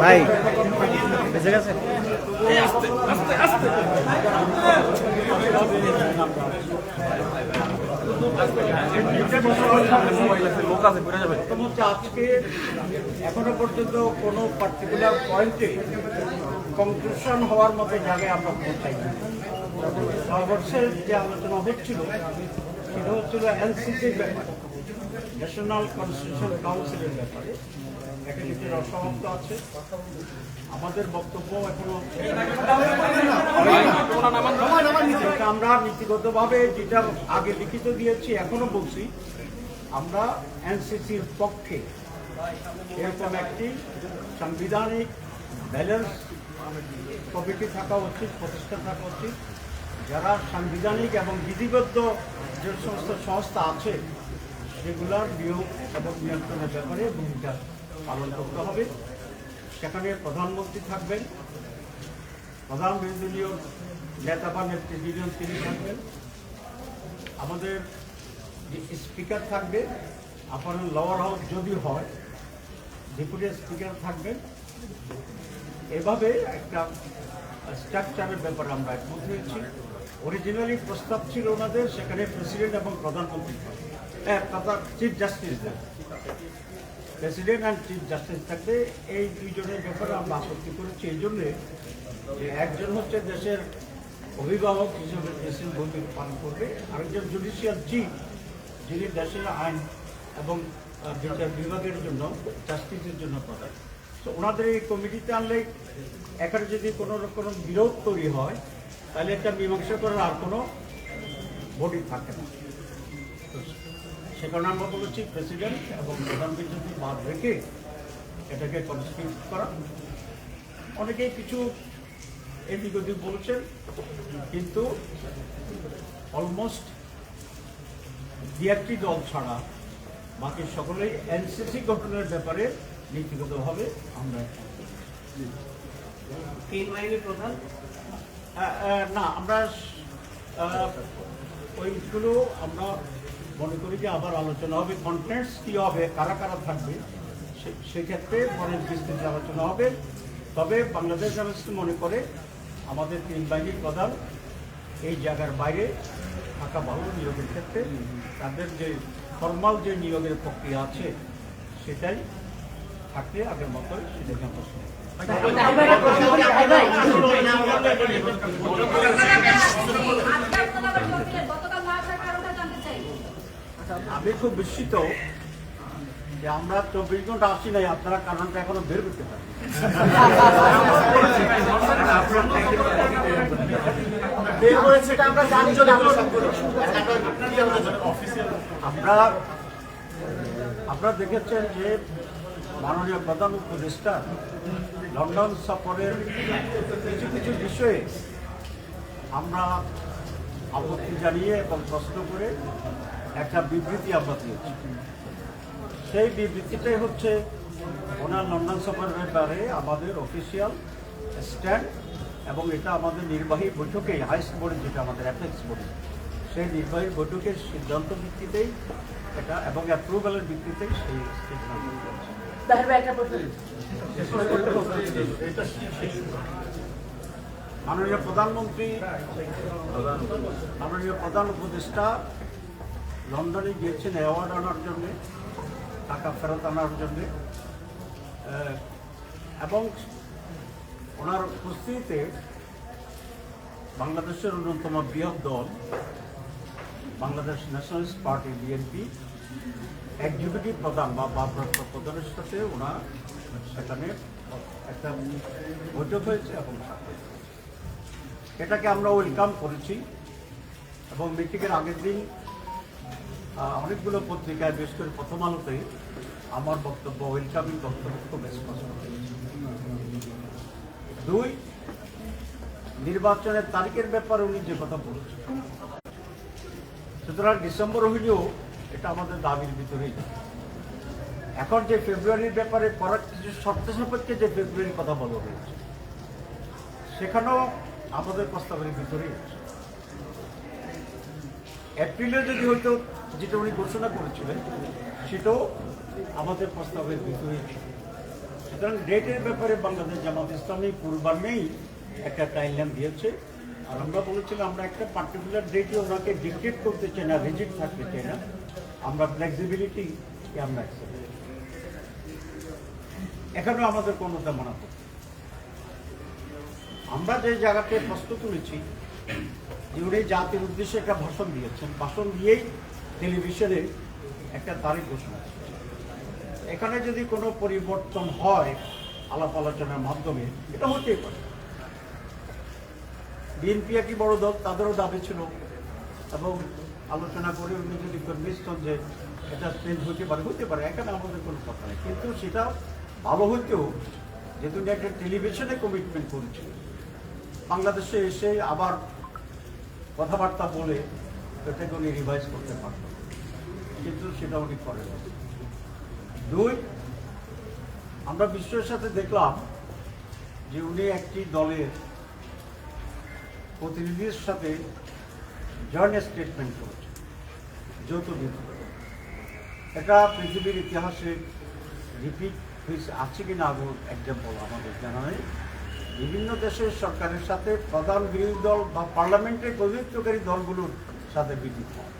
ভাই, বেঁচে গেছে? আজকে এখনও পর্যন্ত কোনো পার্টিকুলার পয়েন্টে কনক্লুশন হওয়ার মতো জায়গায় আমরা পৌঁছাই সর্বশেষ যে আলোচনা হচ্ছিল, সেটা হচ্ছিল এনসিসির ব্যাপারে ন্যাশনাল কনস্টিটিউশন কাউন্সিলের ব্যাপারে। আমাদের বক্তব্য এখনও আমরা যেটা আগে লিখিত দিয়েছি, এখনও বলছি, আমরা এনসিসির পক্ষে এরকম একটি সাংবিধানিক ব্যালেন্স কমিটি থাকা উচিত প্রতিষ্ঠান থাকা উচিত যারা সাংবিধানিক এবং বিধিবদ্ধ যে সমস্ত সংস্থা আছে, সেগুলোর নিয়োগ এবং নিয়ন্ত্রণের ব্যাপারে ভূমিকা পালন করতে হবে। সেখানে প্রধানমন্ত্রী থাকবেন, প্রধান বিরোধী দলীয় নেতা বা নেতৃবৃন্দ তিনি থাকবেন। আমাদের যে স্পিকার থাকবে, আপনার লোয়ার হাউস যদি হয় ডেপুটি স্পিকার থাকবেন। এভাবে একটা স্ট্রাকচারের ব্যাপারে আমরা একমত অরিজিনালি প্রস্তাব ছিল ওনাদের, সেখানে প্রেসিডেন্ট এবং প্রধানমন্ত্রী হ্যাঁ chief justice president and chief justice থাকবে, এই দুইজনের ব্যাপারে আমরা আপত্তি করেছি। এই জন্যে যে একজন হচ্ছে দেশের অভিভাবক হিসেবে দেশের ভূমিকা পালন করবে, আরেকজন জুডিশিয়াল চিফ যিনি দেশের আইন এবং বিচার বিভাগের জন্য জাস্টিসের জন্য প্রধান তো ওনাদের এই কমিটিতে আনলে এখানে যদি কোনো রকম বিরোধ তৈরি হয় তাহলে একটা মীমাংসা করার আর কোনো বডি থাকে না। সে কারণে আমরা বলেছি প্রেসিডেন্ট এবং প্রধান বিচারপতি বাদ রেখে এটাকে কনস্টিটিউট করা। অনেকেই কিছু এদিক ওদিক বলছেন, কিন্তু অলমোস্ট দু দল ছাড়া বাকি সকলেই এনসিসি গঠনের ব্যাপারে নীতিগতভাবে আমরা তিন বাহিনীর প্রধান? না, আমরা ওইগুলো আমরা মনে করি যে আবার আলোচনা হবে কন্টেন্টস কী হবে, কারা কারা থাকবে সেক্ষেত্রে পরে বিস্তৃত আলোচনা হবে। তবে বাংলাদেশ জানাসি মনে করে আমাদের তিন বাহিনীর প্রধান এই জায়গার বাইরে থাকা ভালো নিয়োগের ক্ষেত্রে। তাদের যে ফর্মাল যে নিয়োগের প্রক্রিয়া আছে, সেটাই থাকলে আগের মতোই সেটাকে আমরা আমি খুব বিস্মিত যে আমরা চব্বিশ ঘণ্টা আসি নাই, আপনারা কারণটা এখনও বের করতে আমরা আমরা, আপনারা দেখেছেন যে মাননীয় প্রধান উপদেষ্টা লন্ডন সফরের কিছু কিছু বিষয়ে আমরা আপত্তি জানিয়ে এবং প্রশ্ন করে একটা বিবৃতি আমরা দিয়েছি। সেই বিবৃতিটাই হচ্ছে ওনার লন্ডন সফরের ব্যাপারে আমাদের অফিসিয়াল স্ট্যান্ড এবং এটা আমাদের নির্বাহী বৈঠকে হাইস্ট বোর্ড যেটা আমাদের অ্যাপেক্স বোর্ড, সেই নির্বাহী বৈঠকের সিদ্ধান্ত ভিত্তিতেই এটা এবং অ্যাপ্রুভালের ভিত্তিতেই সেই। মাননীয় প্রধানমন্ত্রী মাননীয় প্রধান উপদেষ্টা লন্ডনে গিয়েছেন অ্যাওয়ার্ড আনার জন্য টাকা ফেরত আনার জন্য এবং ওনার উপস্থিতিতে বাংলাদেশের অন্যতম বৃহৎ দল Bangladesh nationalist party BNP executive প্রধান বা ভারপ্রাপ্ত প্রধানের সাথে ওনার সেখানে একটা বৈঠক হয়েছে এবং এটাকে আমরা ওয়েলকাম করেছি এবং মিটিংয়ের আগের দিন অনেকগুলো পত্রিকায়, বিশেষ করে প্রথম আলোতে আমার বক্তব্য ওয়েলকামিং বক্তব্য স্পষ্ট হয়েছে। দুই, নির্বাচনের তারিখের ব্যাপারে উনি যে কথা বলেছেন সুতরাং ডিসেম্বর হইলেও এটা আমাদের দাবির ভিতরেই। এখন যে ফেব্রুয়ারির ব্যাপারে করার কিছু শর্ত সাপেক্ষে যে ফেব্রুয়ারির কথা বলা হয়েছে, সেখানেও আমাদের প্রস্তাবের ভিতরেই এপ্রিলে যদি হয়তো যেটা উনি ঘোষণা করেছিলেন, সেটাও আমাদের প্রস্তাবের ভিতরে ছিল। সুতরাং ডেটের ব্যাপারে বাংলাদেশ জামাত ইসলামী পূর্বান্নেই একটা টাইমলাইন দিয়েছে। আর আমরা বলেছিলাম, আমরা একটা পার্টিকুলার ডেটে ওনাকে ডিক্টেট করতে চাই না রিজিট থাকতে চাই না। আমরা ফ্লেক্সিবিলিটি আমরা। এখানেও আমাদের কোনো তেমন। আমরা যে জায়গাতে প্রশ্ন তুলেছি যে উনি জাতির উদ্দেশ্যে একটা ভাষণ দিয়েছেন, ভাষণ দিয়েই টেলিভিশনে একটা তারিখ ঘোষণা এখানে যদি কোনো পরিবর্তন হয় আলাপ আলোচনার মাধ্যমে, এটা হতেই পারে বিএনপি একই বড় দল, তাদেরও দাবি ছিল এবং আলোচনা করে উনি যদি কনভিন্স যে এটা চেঞ্জ হতে পারে হতে পারে, এখানে আমাদের কোনো কথা নেই। কিন্তু সেটা ভালো হইতেও যেহেতু উনি একটা টেলিভিশনে কমিটমেন্ট করেছিল বাংলাদেশে এসে আবার কথাবার্তা বলে এটাকে উনি রিভাইজ করতে পারত কিন্তু সেটা উনি করেন। দুই, আমরা বিশ্বের সাথে দেখলাম যে উনি একটি দলের প্রতিনিধির সাথে জয়েন্ট স্টেটমেন্ট করেছেন। বিবৃতি এটা পৃথিবীর ইতিহাসে রিপিট হয়েছে, আছে কিনা আগে এক্সাম্পল আমাদের জানা নেই। বিভিন্ন দেশের সরকারের সাথে প্রধান বিরোধী দল বা পার্লামেন্টের প্রতিনিধিত্বকারী দলগুলোর সাথে হয়।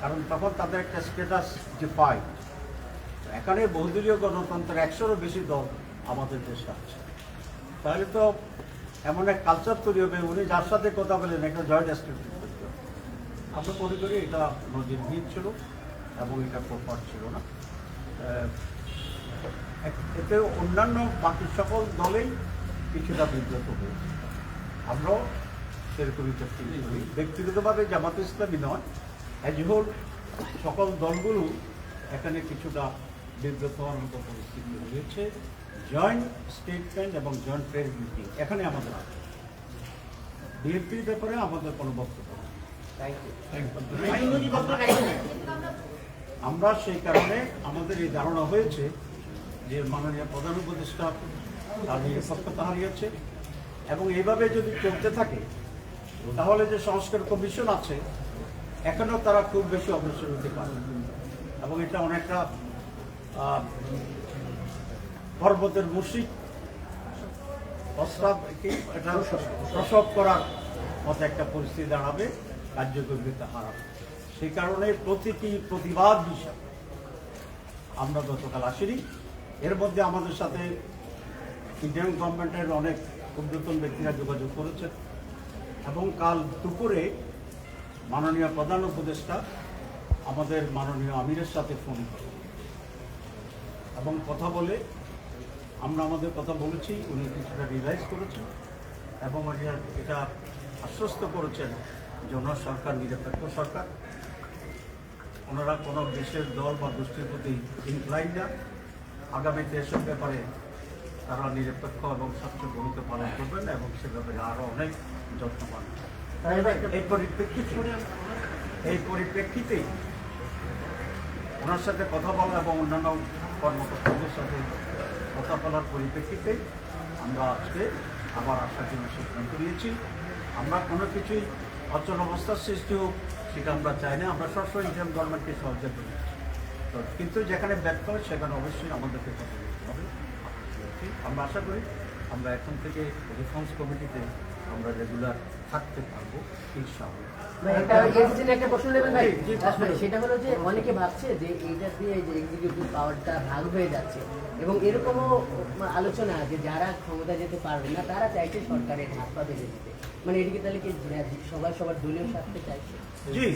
কারণ তখন তাদের একটা স্ট্যাটাস যে পায় এখানে বহুদলীয় গণতন্ত্রের একশোরও বেশি দল আমাদের দেশে আছে। তাহলে তো এমন এক কালচার তৈরি হবে, উনি যার সাথে কথা বলেন, একটা জয়েন্ট হবে আমরা করি এটা নজিরবিহীন ছিল এবং এটা প্রপার ছিল না। এতে অন্যান্য বাকি সকল দলেই কিছুটা বিব্রত হয়েছে। আমরাও সেরকমই ব্যক্তিগতভাবে জামাত ইসলামী নয় অ্যাজ হোল সকল দলগুলো এখানে কিছুটা বিব্রত হওয়ার মতো পরিস্থিতি রয়েছে। জয়েন্ট স্টেটমেন্ট এবং জয়েন্ট প্রেস মিটিং এখানে আমাদের আছে। বিএনপির ব্যাপারে আমাদের কোনো বক্তব্য আমরা সেই কারণে আমাদের এই ধারণা হয়েছে যে মাননীয় প্রধান উপদেষ্টা তার নিরপেক্ষতা হারিয়েছে এবং এইভাবে যদি চলতে থাকে তাহলে যে সংস্কার কমিশন আছে এখনও তারা খুব বেশি অগ্রসর হতে পারে এবং এটা অনেকটা পর্বতের মুশিক প্রস্তাব এটা প্রসব করার মতো একটা পরিস্থিতি দাঁড়াবে। কার্যকরিতা হারাবে সেই কারণে প্রতিটি প্রতিবাদ হিসাবে আমরা গতকাল আসিনি। এর মধ্যে আমাদের সাথে ইন্ডিয়ান গভর্নমেন্টের অনেক ঊর্ধ্বতন ব্যক্তিরা যোগাযোগ করেছেন এবং কাল দুপুরে মাননীয় প্রধান উপদেষ্টা আমাদের মাননীয় আমিরের সাথে ফোন করেন এবং কথা বলে আমরা আমাদের কথা বলেছি, উনি কিছুটা রিভাইজ করেছেন এবং এটা আশ্বস্ত করেছেন যে ওনার সরকার নিরপেক্ষ সরকার। ওনারা কোনো দেশের দল বা গোষ্ঠীর প্রতি ইনক্লাইন না। আগামীতে এসব ব্যাপারে তারা নিরপেক্ষ এবং স্বচ্ছ ভূমিকা পালন করবেন এবং সে ব্যাপারে আরও অনেক যত্নবান এই পরিপ্রেক্ষিতে, এই পরিপ্রেক্ষিতেই ওনার সাথে কথা বলা এবং অন্যান্য কর্মকর্তাদের সাথে কথা বলার পরিপ্রেক্ষিতে আমরা আজকে আবার আসার জন্য সিদ্ধান্ত নিয়েছি আমরা কোনো কিছুই অচল অবস্থার সৃষ্টি হোক, সেটা আমরা চাই না। আমরা সবসময় ইন্ডিয়ান গভর্নমেন্টকে সাহায্য করি। কিন্তু যেখানে ব্যর্থ হয়, সেখানে অবশ্যই আমাদেরকে হবে। আমরা আশা করি আমরা এখন থেকে রিফর্মস কমিটিতে আমরা রেগুলার থাকতে পারব ইনশাআল্লাহ। ভাই, একটা এর পিছনে একটা প্রশ্ন নেবেন ভাই। জি, জি, প্রশ্ন মানে নেবেন। সেটা হলো যে অনেকে ভাবছে যে এইটা দিয়ে যে এক্সিকিউটিভ পাওয়ারটা ভাগ হয়ে যাচ্ছে। এবং এরকমও আলোচনা যে যারা ক্ষমতা যেতে পারবে না তারা চাইছে সরকারের হাত পা বেঁধে দিতে। মানে এদিকে তাহলে কি সবার দলীয় স্বার্থে চাইছে? জি।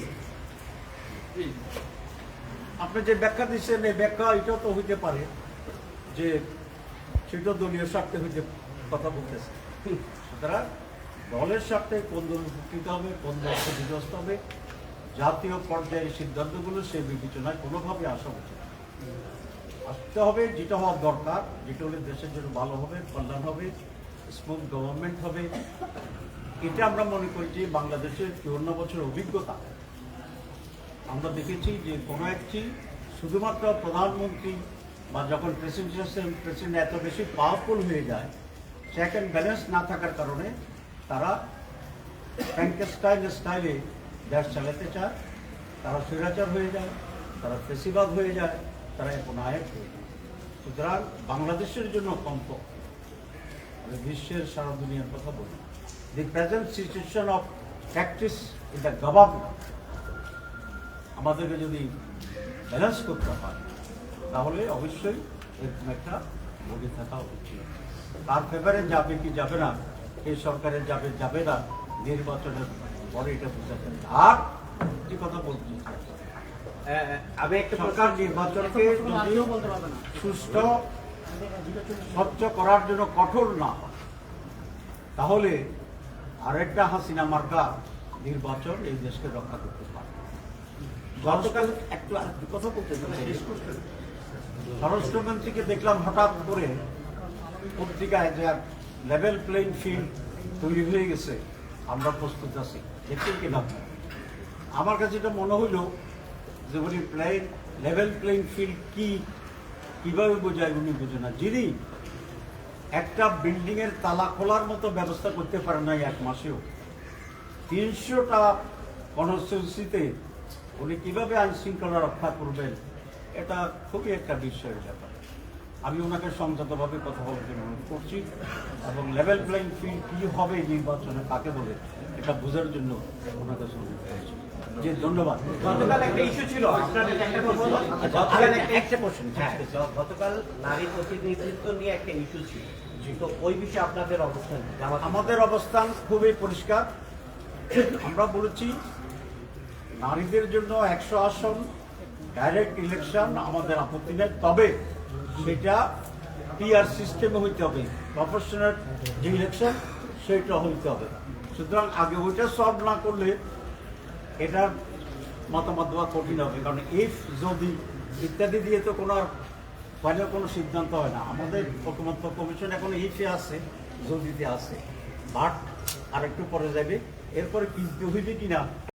আপনি যে ব্যাখ্যা দিচ্ছেন এই ব্যাখ্যা এটাও তো হইতে পারে যে সেটা দলীয় স্বার্থে হইতে কথা বলতেছে। সুতরাং দলের স্বার্থে কোন দল উপকৃত হবে, কোন দল ক্ষতিগ্রস্ত হবে, জাতীয় পর্যায়ের সিদ্ধান্তগুলো সে বিবেচনায় কোনোভাবে আসা উচিত আসতে হবে, যেটা হওয়ার দরকার, যেটা হলে দেশের জন্য ভালো হবে, কল্যাণ হবে স্মুথ গভর্নমেন্ট হবে। এটা আমরা মনে করি যে বাংলাদেশের চুয়ান্ন বছরের অভিজ্ঞতা। আমরা দেখেছি যে কোনো একটি, শুধুমাত্র প্রধানমন্ত্রী বা যখন প্রেসিডেন্ট প্রেসিডেন্ট এত বেশি পাওয়ারফুল হয়ে যায় চেক অ্যান্ড ব্যালেন্স না থাকার কারণে তারা ফ্র্যাঙ্কেস্টাইন স্টাইলে দেশ চালাতে চায়, তারা স্বৈরাচার হয়ে যায়, তারা ফেসিবাদ হয়ে যায়, তারা এখন আয়াত হয়ে যায়। সুতরাং বাংলাদেশের জন্য কমপক্ষে, আমি বিশ্বের সারা দুনিয়ার কথা বলি the present situation of practice in the government আমাদেরকে যদি ব্যালেন্স করতে হয়, তাহলে অবশ্যই এরকম একটা বডি থাকা উচিত। তার ফেভারে যাবে কি যাবে না এই সরকারের যাবে যাবে না, নির্বাচনের পরে এটা বোঝা যাবে আর যে কথা বলছি আমি একটা সরকার নির্বাচনকে সুষ্ঠু, স্বচ্ছ করার জন্য কঠোর না তাহলে আরেকটা হাসিনা মার্কা নির্বাচন এই দেশকে রক্ষা করতে পারে। গতকাল একটু কথা বলতে। স্বরাষ্ট্রমন্ত্রীকে দেখলাম হঠাৎ করে পত্রিকায় যে লেভেল প্লেইং ফিল্ড তৈরি হয়ে গেছে, আমরা প্রস্তুত আছি। দেখছেন কিনা? আপনারা? আমার কাছে এটা মনে হইল যে উনি প্লেন লেভেল প্লেইং ফিল্ড কি, কীভাবে বোঝায় উনি বোঝে না। যিনি একটা বিল্ডিংয়ের তালা খোলার মতো ব্যবস্থা করতে পারেন না এই এক মাসেও, তিনশোটা কনস্টিটিউন্সিতে উনি কীভাবে আইনশৃঙ্খলা রক্ষা করবেন, এটা খুবই একটা বিস্ময়ের ব্যাপার। আমি ওনাকে সংযতভাবে কথা বলার জন্য অনুরোধ করছি এবং লেভেল প্লেইং ফিল্ড কি হবে এই নির্বাচনে কাকে বলে এটা বোঝার জন্য ওনাকে অনুরোধ করছি। যে ধন্যবাদ। গতকাল একটা ইস্যু ছিল একটা প্রশ্ন গতকাল প্রশ্ন হ্যাঁ গতকাল নারী প্রতিনিধিত্ব নিয়ে একটা ইস্যু ছিল। তো ওই বিষয়ে আপনাদের অবস্থান? আমাদের অবস্থান খুবই পরিষ্কার। আমরা বলেছি নারীদের জন্য একশো আসন ডাইরেক্ট ইলেকশন আমাদের আপত্তি নেই। তবে সেটা পিআর সিস্টেমে হইতে হবে। প্রফেশনাল যে ইলেকশন সেটা হইতে হবে। সুতরাং আগে ওইটা সলভ না করলে এটার মতামত দেওয়া কঠিন হবে। কারণ ইফ যদি ইত্যাদি দিয়ে তো কোনো ফাইনাল কোনো সিদ্ধান্ত হয় না। আমাদের ঐকমত্য কমিশন এখন ইফে আছে জদিতে আছে। বাট আর একটু পরে যাবে। এরপরে কিনতে হইবে কিনা